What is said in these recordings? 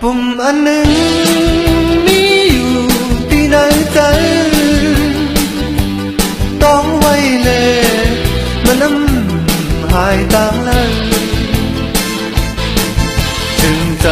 ปุ่มอันหนึ่งมีอยู่ที่ไหนกันต้องไว้เลยมันน้ำหายต่างเลยถึงใจ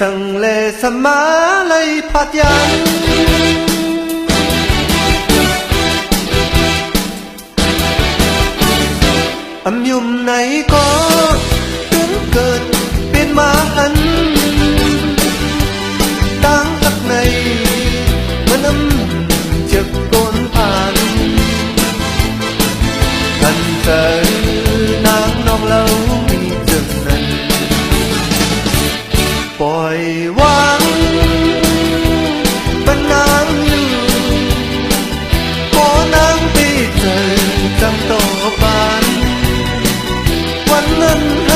สังเลสมาเลยพัดยัง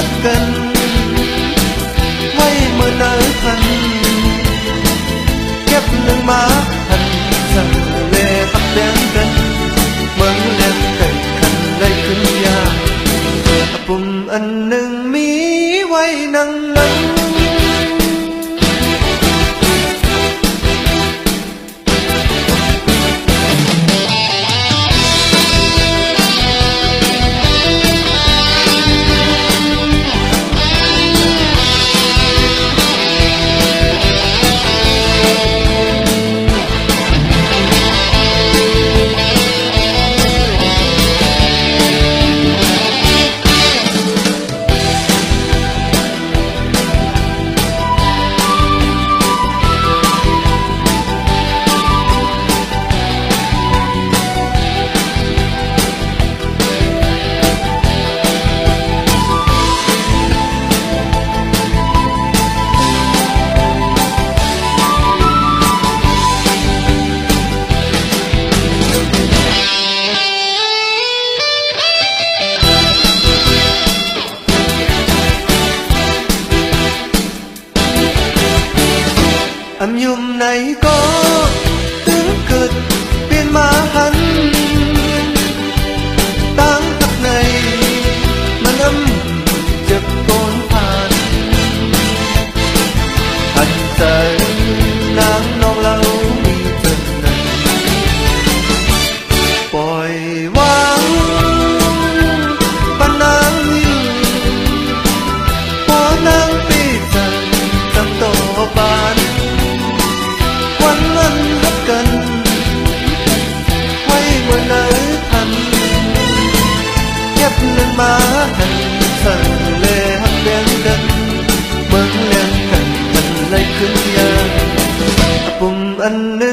ngân hất cần hay mơ nở thân kép lưng má thân สั่งเลพักแดงกันเมืองแดงกัน ไหนก็ตื้เกิดเปลี่ยนมาหันันเลยขึ้นยาปุ่มอันนึ